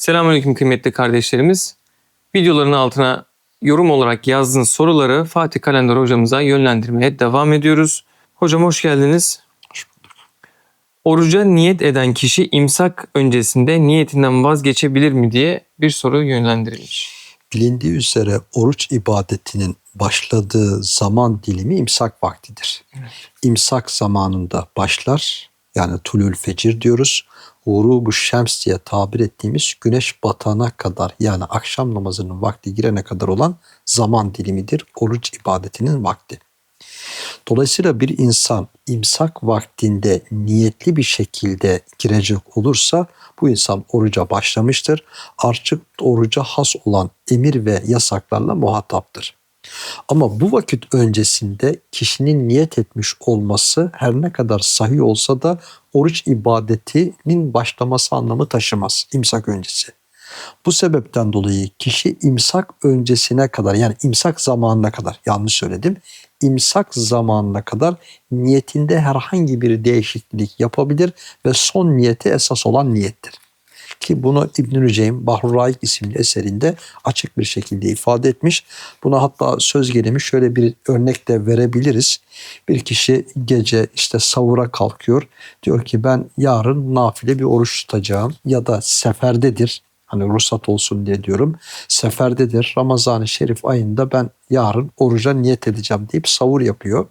Selamünaleyküm kıymetli kardeşlerimiz. Videoların altına yorum olarak yazdığınız soruları Fatih Kalender hocamıza yönlendirmeye devam ediyoruz. Hocam hoş geldiniz. Oruca niyet eden kişi imsak öncesinde niyetinden vazgeçebilir mi diye bir soru yönlendirilmiş. Bilindiği üzere oruç ibadetinin başladığı zaman dilimi imsak vaktidir. İmsak zamanında başlar yani tulül fecir diyoruz. Urubu şems diye tabir ettiğimiz güneş batana kadar yani akşam namazının vakti girene kadar olan zaman dilimidir oruç ibadetinin vakti. Dolayısıyla bir insan imsak vaktinde niyetli bir şekilde girecek olursa bu insan oruca başlamıştır. Artık oruca has olan emir ve yasaklarla muhataptır. Ama bu vakit öncesinde kişinin niyet etmiş olması her ne kadar sahih olsa da oruç ibadetinin başlaması anlamı taşımaz imsak öncesi. Bu sebepten dolayı kişi imsak öncesine kadar yani imsak zamanına kadar yanlış söyledim. İmsak zamanına kadar niyetinde herhangi bir değişiklik yapabilir ve son niyeti esas olan niyettir. Ki bunu İbn-i Rüceym Bahrul Raik isimli eserinde açık bir şekilde ifade etmiş. Buna hatta söz gelimi şöyle bir örnek de verebiliriz. Bir kişi gece işte savura kalkıyor. Diyor ki ben yarın nafile bir oruç tutacağım ya da seferdedir. Hani ruhsat olsun diye diyorum. Seferdedir. Ramazan-ı Şerif ayında ben yarın oruca niyet edeceğim deyip savur yapıyor.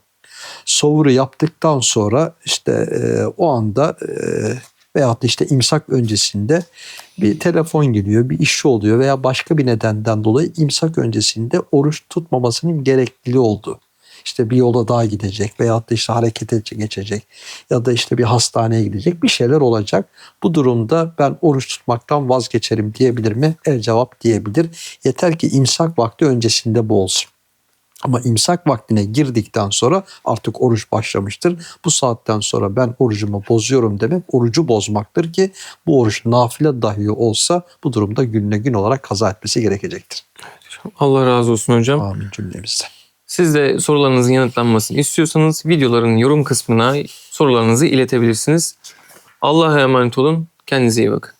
Savuru yaptıktan sonra işte e, o anda e, veyahut da işte imsak öncesinde bir telefon geliyor, bir işi oluyor veya başka bir nedenden dolayı imsak öncesinde oruç tutmamasının gerekliliği oldu. İşte bir yola daha gidecek veyahut da işte harekete geçecek ya da işte bir hastaneye gidecek bir şeyler olacak. Bu durumda ben oruç tutmaktan vazgeçerim diyebilir mi? El cevap diyebilir. Yeter ki imsak vakti öncesinde bu olsun. Ama imsak vaktine girdikten sonra artık oruç başlamıştır. Bu saatten sonra ben orucumu bozuyorum demek orucu bozmaktır ki bu oruç nafile dahi olsa bu durumda gününe gün olarak kaza etmesi gerekecektir. Allah razı olsun hocam. Amin cümlemizden. Siz de sorularınızın yanıtlanmasını istiyorsanız videoların yorum kısmına sorularınızı iletebilirsiniz. Allah'a emanet olun. Kendinize iyi bakın.